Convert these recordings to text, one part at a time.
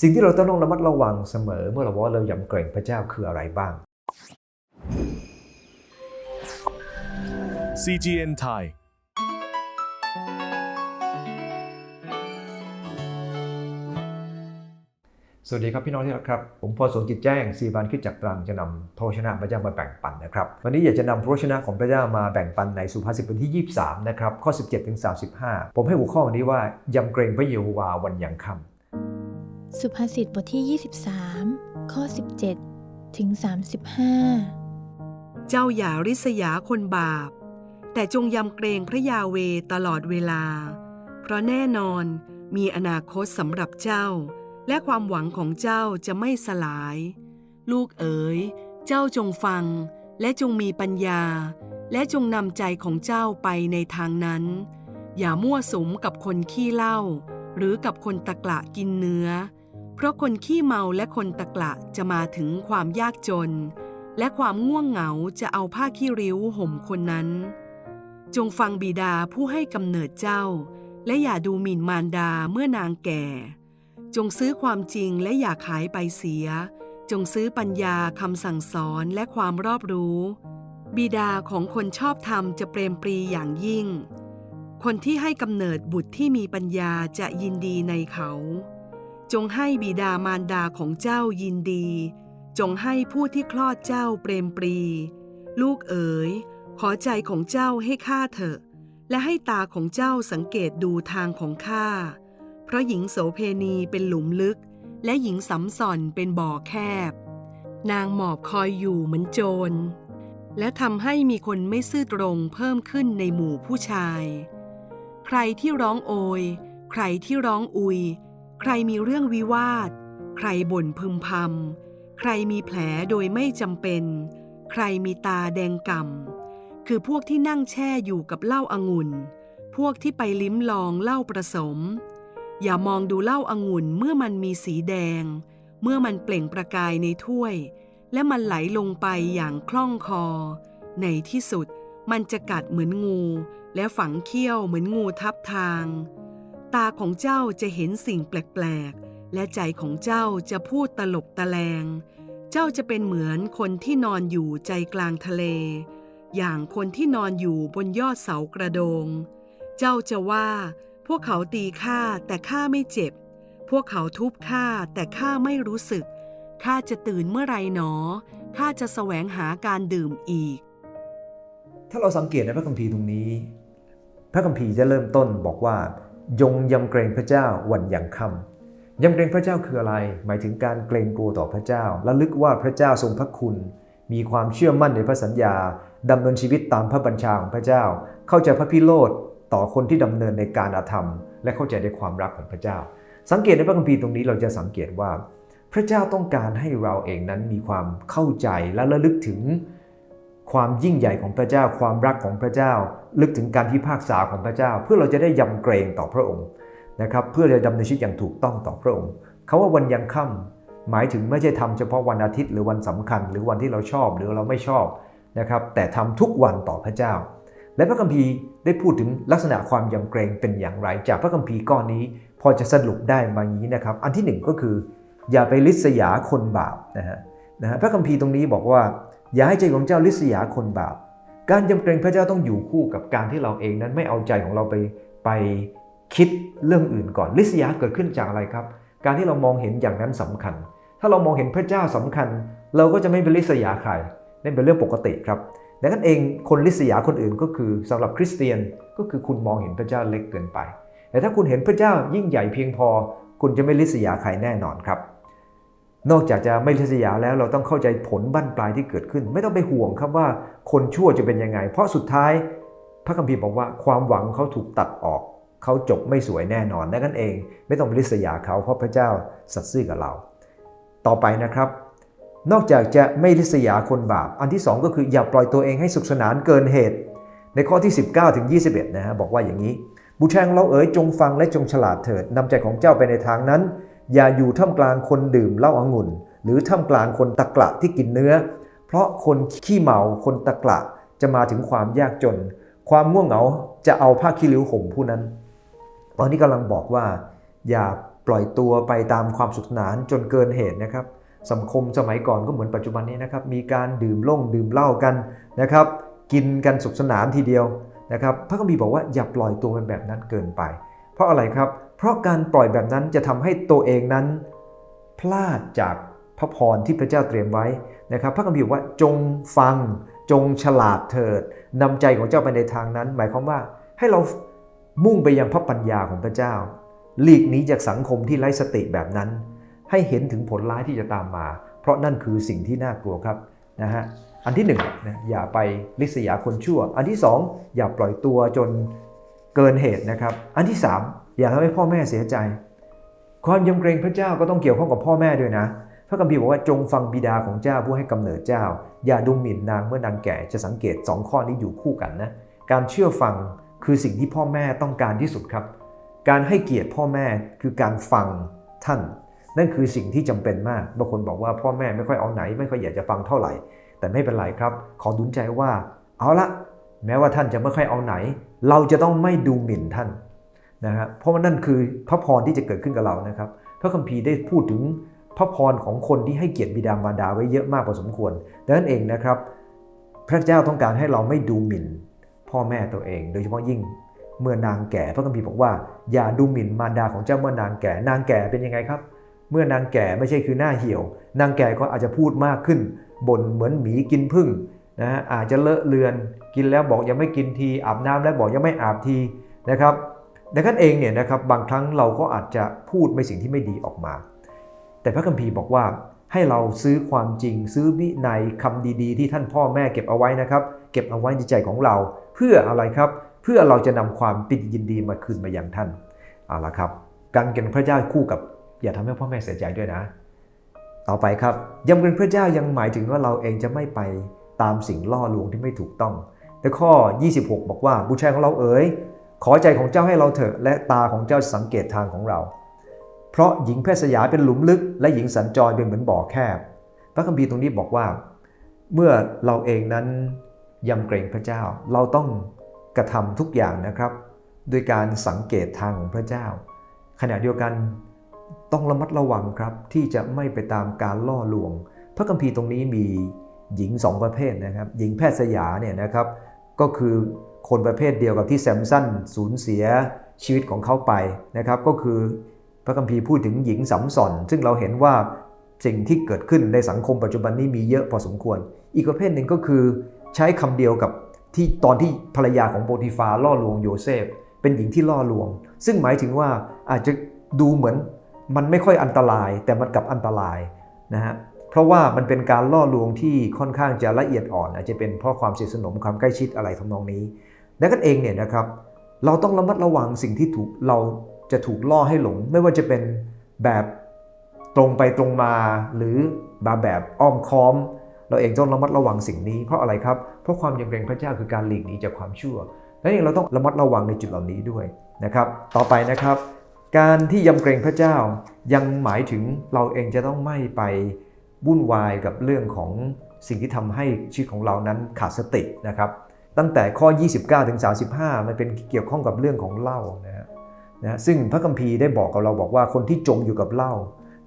สิ่งที่เราต้องระมัดระวังเสมอ เมื่อเราบอกว่าเรายำเกรงพระเจ้าคืออะไรบ้าง CGN Thai สวัสดีครับพี่น้องที่รักครับ ผมพอสงจิตแจ้งซีบานคิดจากตรังจะนำพระวชนะพระเจ้ามาแบ่งปันนะครับ วันนี้อยากจะนำพระวชนะของพระเจ้ามาแบ่งปันในสุภาษิตบทที่ 23 นะครับ ข้อ 17 ถึง 35 ผมให้หัวข้อวันนี้ว่ายำเกรงพระเยโฮวาวันยังค่ำ สุภาษิตบทที่ 23 ข้อ 17 ถึง 35 เจ้าอย่าริษยาคนบาป แต่จงยำเกรงพระยาเวตลอดเวลา เพราะแน่นอนมีอนาคตสำหรับเจ้า และความหวังของเจ้าจะไม่สลาย ลูกเอ๋ย เจ้าจงฟัง และจงมีปัญญา และจงนำใจของเจ้าไปในทางนั้น อย่ามั่วสุมกับคนขี้เล้าหรือกับคนตะกละกินเนื้อ เพราะคนขี้เมาและคนตะกละจะมาถึงความยากจน และความง่วงเหงาจะเอาผ้าขี้ริ้วห่มคนนั้น จงฟังบิดาผู้ให้กำเนิดเจ้า และอย่าดูหมิ่นมารดาเมื่อนางแก่ จงซื้อความจริงและอย่าขายไปเสีย จงซื้อปัญญาคำสั่งสอนและความรอบรู้ บิดาของคนชอบธรรมจะเปรมปรีอย่างยิ่ง คนที่ให้กำเนิดบุตรที่มีปัญญาจะยินดีในเขา จงให้บิดามารดาของเจ้ายินดี จงให้ผู้ที่คลอดเจ้าเปรมปรี ลูกเอ๋ย ขอใจของเจ้าให้ข้าเถอะ และให้ตาของเจ้าสังเกตดูทางของข้า เพราะหญิงโสเพณีเป็นหลุมลึก และหญิงสำส่อนเป็นบ่อแคบ นางหมอบคอยอยู่เหมือนโจร และทำให้มีคนไม่ซื่อตรงเพิ่มขึ้นในหมู่ผู้ชาย ใครที่ร้องโอย ใครที่ร้องอุย ใครมีเรื่องวิวาท ใครบ่นพึมพำ ใครมีแผลโดยไม่จำเป็น ใครมีตาแดงก่ำ คือพวกที่นั่งแช่อยู่กับเหล้าอางุ่น พวกที่ไปลิ้มลองเหล้าผสม อย่ามองดูเหล้าอางุ่นเมื่อมันมีสีแดง เมื่อมันเปล่งประกายในถ้วย และมันไหลลงไปอย่างคล่องคอ ในที่สุดมันจะกัดเหมือนงู และฝังเขี้ยวเหมือนงูทับทาง ตาของเจ้าจะเห็นสิ่งแปลกๆ และใจของเจ้าจะพูดตลบตะแลง เจ้าจะเป็นเหมือนคนที่นอนอยู่ใจกลางทะเล อย่างคนที่นอนอยู่บนยอดเสากระโดง เจ้าจะว่า พวกเขาตีข้าแต่ข้าไม่เจ็บ พวกเขาทุบข้าแต่ข้าไม่รู้สึก ข้าจะตื่นเมื่อไรหนอ ข้าจะแสวงหาการดื่มอีก ถ้าเราสังเกตในพระคัมภีร์ตรงนี้ พระคัมภีร์จะเริ่มต้นบอกว่า ยงยำเกรงพระเจ้าวันยังค่ำยำเกรงพระเจ้าคืออะไร หมายถึงการเกรงกลัวต่อพระเจ้า และลึกว่าพระเจ้าทรงพระคุณ มีความเชื่อมั่นในพระสัญญาดำเนินชีวิตตามพระบัญชาของพระเจ้า เข้าใจพระพิโรธต่อคนที่ดำเนินในการอาธรรม และเข้าใจในความรักของพระเจ้า สังเกตในพระคัมภีร์ตรงนี้เราจะสังเกตว่า พระเจ้าต้องการให้เราเองนั้นมีความเข้าใจและระลึกถึง ความยิ่งใหญ่ของพระเจ้า ความรักของพระเจ้า ลึกถึงการพิพากษาของพระเจ้า เพื่อเราจะได้ยำเกรงต่อพระองค์นะครับเพื่อจะดำเนินชีวิตอย่างถูกต้องต่อพระองค์เขาว่าวันยังค่ำหมายถึงไม่ใช่ทำเฉพาะวันอาทิตย์หรือวันสำคัญ หรือวันที่เราชอบหรือเราไม่ชอบนะครับแต่ทำทุกวันต่อพระเจ้า และพระคัมภีร์ได้พูดถึงลักษณะความยำเกรงเป็นอย่างไร จากพระคัมภีร์ก้อนนี้ พอจะสรุปได้มาอย่างนี้นะครับอันที่หนึ่งก็คือ อย่าไปลิษยาคนบาปนะฮะนะฮะพระคัมภีร์ตรงนี้บอกว่า อย่าให้ใจของเจ้าลิษยาคนบาป การยำเกรงพระเจ้าต้องอยู่คู่กับการที่เราเองนั้นไม่เอาใจของเราไปไปคิดเรื่องอื่นก่อนลิษยาเกิดขึ้นจากอะไรครับ การที่เรามองเห็นอย่างนั้นสำคัญ ถ้าเรามองเห็นพระเจ้าสำคัญ เราก็จะไม่ไปลิษยาใครนั่นเป็นเรื่องปกติครับดังนั้นเองคนลิษยาคนอื่นก็คือสำหรับคริสเตียนก็คือคุณมองเห็นพระเจ้าเล็กเกินไป แต่ถ้าคุณเห็นพระเจ้ายิ่งใหญ่เพียงพอ คุณจะไม่ลิษยาใครแน่นอนครับ นอกจากจะไม่ลิษยาแล้วเราต้องเข้าใจผลบั้นปลายที่เกิดขึ้น ไม่ต้องไปห่วงครับว่าคนชั่วจะเป็นยังไง เพราะสุดท้ายพระคัมภีร์บอกว่าความหวังเขาถูกตัดออก เขาจบไม่สวยแน่นอนนั้นเอง ไม่ต้องไปลิษยาเขาเพราะพระเจ้าสัตย์ซื่อกับเรา ต่อไปนะครับ นอกจากจะไม่ลิษยาคนบาป อันที่สองก็คืออย่าปล่อยตัวเองให้สุขสนานเกินเหตุ ในข้อที่ 19ถึง21นะฮะบอกว่าอย่างนี้บุตรชายของเราเอ๋ยจงฟังและจงฉลาดเถิดนำใจของเจ้าไปในทางนั้น อย่าอยู่ท่ามกลางคนดื่มเหล้าอางุ่น หรือท่ามกลางคนตะกละที่กินเนื้อ เพราะคนขี้เมาคนตะกละจะมาถึงความยากจน ความง่วงเหงาจะเอาผ้าขี้ริ้วห่มผู้นั้น ตอนนี้กำลังบอกว่า อย่าปล่อยตัวไปตามความสุขสนานจนเกินเหตุนะครับสังคมสมัยก่อนก็เหมือนปัจจุบันนี้นะครับมีการดื่มล่งดื่มเหล้ากันนะครับกินกันสุขสนานทีเดียวนะครับพระคัมภีร์บอกว่าอย่าปล่อยตัวเป็นแบบนั้นเกินไป เพราะอะไรครับ เพราะการปล่อยแบบนั้นจะทำให้ตัวเองนั้น พลาดจากพระพรที่พระเจ้าเตรียมไว้นะครับ พระคัมภีร์ว่าจงฟังจงฉลาดเถิดนำใจของเจ้าไปในทางนั้น หมายความว่าให้เรามุ่งไปยังพระปัญญาของพระเจ้า หลีกหนีจากสังคมที่ไร้สติแบบนั้น ให้เห็นถึงผลร้ายที่จะตามมา เพราะนั่นคือสิ่งที่น่ากลัวครับนะฮะอันที่หนึ่งนะอย่าไปลิษยาคนชั่ว อันที่สองอย่าปล่อยตัวจนเกินเหตุนะครับ อันที่สาม อย่าทำให้พ่อแม่เสียใจ ความยำเกรงพระเจ้าก็ต้องเกี่ยวข้องกับพ่อแม่ด้วยนะ พระคัมภีร์บอกว่าจงฟังบิดาของเจ้าผู้ให้กำเนิดเจ้า อย่าดูหมิ่นนางเมื่อนางแก่จะสังเกตสองข้อนี้อยู่คู่กันนะ การเชื่อฟังคือสิ่งที่พ่อแม่ต้องการที่สุดครับ การให้เกียรติพ่อแม่คือการฟังท่าน นั่นคือสิ่งที่จำเป็นมากบางคนบอกว่าพ่อแม่ไม่ค่อยเอาไหน ไม่ค่อยอยากจะฟังเท่าไหร่ แต่ไม่เป็นไรครับ ขอดุลใจว่า เอาละแม้ว่าท่านจะไม่ค่อยเอาไหน เราจะต้องไม่ดูหมิ่นท่าน นะฮะเพราะว่านั่นคือพระพรที่จะเกิดขึ้นกับเรานะครับ พระคัมภีร์ได้พูดถึงพระพรของคนที่ให้เกียรติบิดามารดาไว้เยอะมากพอสมควรดังนั้นเองนะครับ พระเจ้าต้องการให้เราไม่ดูหมิ่น พ่อแม่ตัวเอง โดยเฉพาะยิ่งเมื่อนางแก่ พระคัมภีร์บอกว่า อย่าดูหมิ่นมารดาของเจ้าเมื่อนางแก่ นางแก่เป็นยังไงครับ เมื่อนางแก่ไม่ใช่คือหน้าเหี่ยว นางแก่ก็อาจจะพูดมากขึ้นบ่นเหมือนหมีกินผึ้งนะฮะอาจจะเลอะเลือน กินแล้วบอกยังไม่กินที อาบน้ำแล้วบอกยังไม่อาบทีนะครับ ดังนั้นเองเนี่ยนะครับบางครั้งเราก็อาจจะพูดในสิ่งที่ไม่ดีออกมา แต่พระคัมภีร์บอกว่าให้เราซื้อความจริง ซื้อวินัยคำดีๆ ที่ท่านพ่อแม่เก็บเอาไว้นะครับ เก็บเอาไว้ในใจของเรา เพื่ออะไรครับ เพื่อเราจะนำความปิติยินดีมาคืนมาอย่างท่านเอาละครับ การเกณฑ์พระเจ้าคู่กับ อย่าทำให้พ่อแม่เสียใจด้วยนะ ต่อไปครับยำเกรงพระเจ้ายังหมายถึงว่าเราเองจะไม่ไปตามสิ่งล่อลวงที่ไม่ถูกต้อง แต่ข้อ 26 บอกว่าบุตรชายของเราเอ๋ย ขอใจของเจ้าให้เราเถอะและตาของเจ้าสังเกตทางของเรา เพราะหญิงแพทย์สยาเป็นหลุมลึก และหญิงสัญจรเป็นเหมือนบ่อแคบ พระคัมภีร์ตรงนี้บอกว่า เมื่อเราเองนั้นยำเกรงพระเจ้า เราต้องกระทำทุกอย่างนะครับ โดยการสังเกตทางของพระเจ้า ขณะเดียวกันต้องระมัดระวังครับที่จะไม่ไปตามการล่อลวง พระคัมภีร์ตรงนี้มีหญิงสองประเภทนะครับ หญิงแพทย์สยาเนี่ยนะครับ ก็คือ คนประเภทเดียวกับที่แซมสันสูญเสียชีวิตของเขาไปนะครับ ก็คือพระคัมภีร์พูดถึงหญิงสัมสอน ซึ่งเราเห็นว่าสิ่งที่เกิดขึ้นในสังคมปัจจุบันนี้มีเยอะพอสมควร อีกประเภทหนึ่งก็คือใช้คำเดียวกับที่ตอนที่ภรรยาของโปติฟาล่อลวงโยเซฟ เป็นหญิงที่ล่อลวง ซึ่งหมายถึงว่าอาจจะดูเหมือนมันไม่ค่อยอันตราย แต่มันกลับอันตรายนะฮะเพราะว่ามันเป็นการล่อลวงที่ค่อนข้างจะละเอียดอ่อน อาจจะเป็นเพราะความสนิทสนมความใกล้ชิดอะไรทำนองนี้ ดังนั้นเองเนี่ยนะครับเราต้องระมัดระวังสิ่งที่ถูกเราจะถูกล่อให้หลง ไม่ว่าจะเป็นแบบตรงไปตรงมาหรือแบบแบบอ้อมค้อม เราเองต้องระมัดระวังสิ่งนี้เพราะอะไรครับ เพราะความยำเกรงพระเจ้าคือการหลีกหนีจากความชั่วและเองเราต้องระมัดระวังในจุดเหล่านี้ด้วยนะครับ ต่อไปนะครับ การที่ยำเกรงพระเจ้ายังหมายถึงเราเองจะต้องไม่ไปวุ่นวายกับเรื่องของสิ่งที่ทำให้ชีวิตของเรานั้นขาดสตินะครับ ตั้งแต่ข้อ 29 ถึง 35 มันเป็นเกี่ยวข้องกับเรื่องของเหล้านะฮะนะซึ่งพระคัมภีร์ได้บอกกับเราบอกว่าคนที่จมอยู่กับเหล้า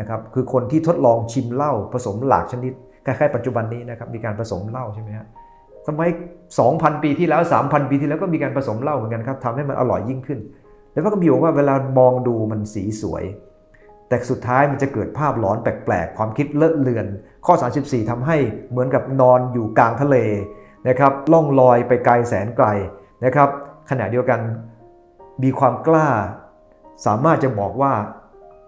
นะครับคือคนที่ทดลองชิมเหล้าผสมหลากชนิดคล้ายๆปัจจุบันนี้นะครับมีการผสมเหล้าใช่ไหมฮะสมัย 2,000 ปีที่แล้ว 3,000 ปีที่แล้วก็มีการผสมเหล้าเหมือนกันครับทำให้มันอร่อยยิ่งขึ้น แล้วพระคัมภีร์บอกว่าเวลามองดูมันสีสวย แต่สุดท้ายมันจะเกิดภาพหลอนแปลกๆ ความคิดเลอะเลือน ข้อ 34ทำให้เหมือนกับนอนอยู่กลางทะเล นะครับล่องลอยไปไกลแสนไกลนะครับ ขณะเดียวกันมีความกล้า สามารถจะบอกว่า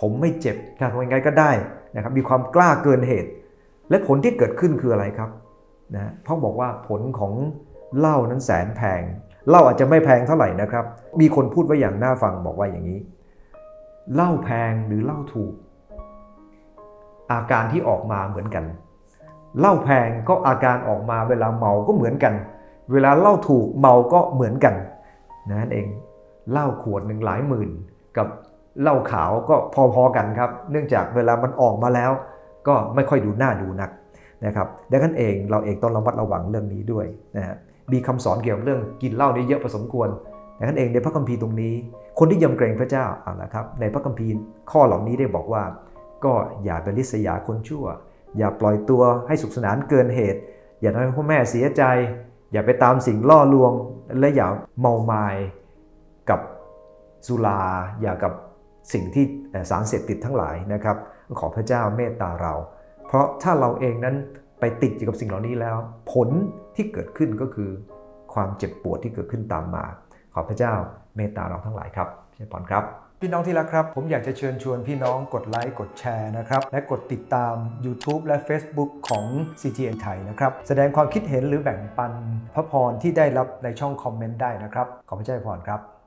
ผมไม่เจ็บทำยังไงก็ได้นะครับมีความกล้าเกินเหตุ และผลที่เกิดขึ้นคืออะไรครับนะพราะบอกว่าผลของเหล้านั้นแสนแพงเหล้าอาจจะไม่แพงเท่าไหร่นะครับ มีคนพูดไว้อย่างน่าฟังบอกว่าอย่างนี้เหล้าแพงหรือเหล้าถูก อาการที่ออกมาเหมือนกัน เหล้าแพงก็อาการออกมาเวลาเมาก็เหมือนกัน เวลาเหล้าถูกเมาก็เหมือนกันนั่นเองเหล้าขวดหนึ่งหลายหมื่น กับเหล้าขาวก็พอๆกันครับ เนื่องจากเวลามันออกมาแล้ว ก็ไม่ค่อยดูหน้าดูนักนะครับดังนั้นเองเราเองต้องระมัดระวังเรื่องนี้ด้วยนะฮะมีคำสอนเกี่ยวกับเรื่องกินเหล้านี่เยอะพอสมควรดังนั้นเองในพระคัมภีร์ตรงนี้ คนที่ยำเกรงพระเจ้าเอาละครับในพระคัมภีร์ข้อเหล่านี้ได้บอกว่า ก็อย่าไปริษยาคนชั่ว อย่าปล่อยตัวให้สุขสนานเกินเหตุ อย่าทำให้พ่อแม่เสียใจ อย่าไปตามสิ่งล่อลวง และอย่าเมามายกับสุราอย่ากับสิ่งที่สารเสพติดทั้งหลายนะครับ ขอพระเจ้าเมตตาเรา เพราะถ้าเราเองนั้นไปติดอยู่กับสิ่งเหล่านี้แล้ว ผลที่เกิดขึ้นก็คือความเจ็บปวดที่เกิดขึ้นตามมา ขอพระเจ้าเมตตาเราทั้งหลายครับเชิญพรครับ พี่น้องที่รักครับ ผมอยากจะเชิญชวนพี่น้องกดไลค์กดแชร์นะครับ และกดติดตาม YouTube และ Facebook ของ CTN ไทยนะครับ แสดงความคิดเห็นหรือแบ่งปันพระพรที่ได้รับในช่องคอมเมนต์ได้นะครับ ขอพระเจ้าอวยพรครับ